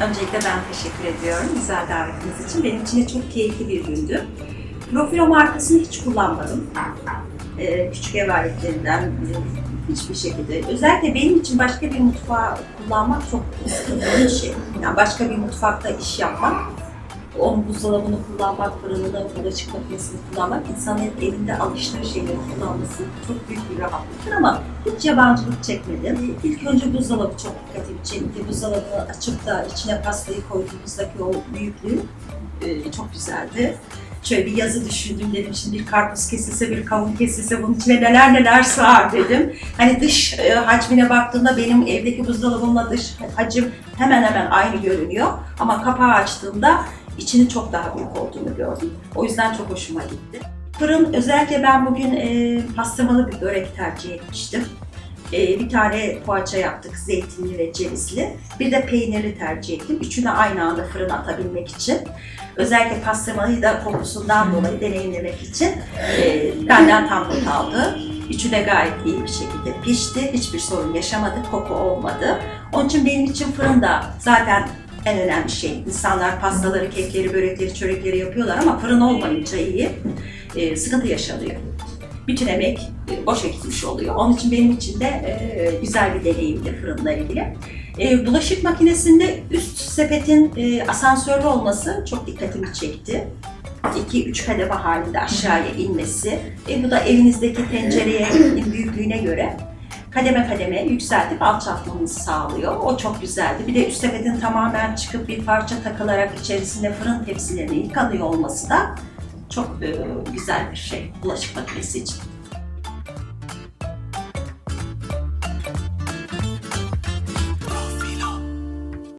Öncelikle ben teşekkür ediyorum güzel davetiniz için. Benim için de çok keyifli bir gündü. Profilo markasını hiç kullanmadım. Ee, küçük ev aletlerinden hiçbir şekilde. Özellikle benim için başka bir mutfağı kullanmak çok sıkıntılı bir şey. Yani başka bir mutfakta iş yapmak, onun buzdolabını kullanmak, fırınını, bulaşık makinesini kullanmak, insanın evinde alıştığı şeyleri kullanması çok büyük bir rahatlıktır ama hiç yabancılık çekmedim. İlk önce buzdolabı çok dikkatimi çekti. Buzdolabını açıp da içine pastayı koyduğumuzdaki o büyüklüğü e, çok güzeldi. Şöyle bir yazı düşündüm dedim şimdi bir karpuz kesilse bir kavun kesilse bunun içine neler neler sığar dedim. Hani dış e, hacmine baktığımda benim evdeki buzdolabımla dış hacim hemen hemen aynı görünüyor. Ama kapağı açtığımda içinin çok daha büyük olduğunu gördüm. O yüzden çok hoşuma gitti. Fırın özellikle ben bugün e, pastırmalı bir börek tercih etmiştim. E, bir tane poğaça yaptık zeytinli ve cevizli. Bir de peynirli tercih ettim. Üçünü aynı anda fırına atabilmek için. Özellikle pastırmalıyı da kokusundan dolayı deneyimlemek için e, benden tam not aldı. Üçü de gayet iyi bir şekilde pişti. Hiçbir sorun yaşamadık, koku olmadı. Onun için benim için fırın da zaten en önemli şey. İnsanlar pastaları, kekleri, börekleri, çörekleri yapıyorlar ama fırın olmayınca iyi. E, sıkıntı yaşanıyor. Bütün emek e, boşa gitmiş oluyor. Onun için benim için de e, güzel bir deneyimdi fırınla ilgili. E, bulaşık makinesinde üst sepetin e, asansörlü olması çok dikkatimi çekti. 2-3 kademe halinde aşağıya inmesi. E, bu da evinizdeki tencereye büyüklüğüne göre kademe kademe yükseltip alçaltmanızı sağlıyor. O çok güzeldi. Bir de üst sepetin tamamen çıkıp bir parça takılarak içerisinde fırın tepsilerinin yıkanıyor olması da çok e, güzel bir şey bulaşık makinesi için.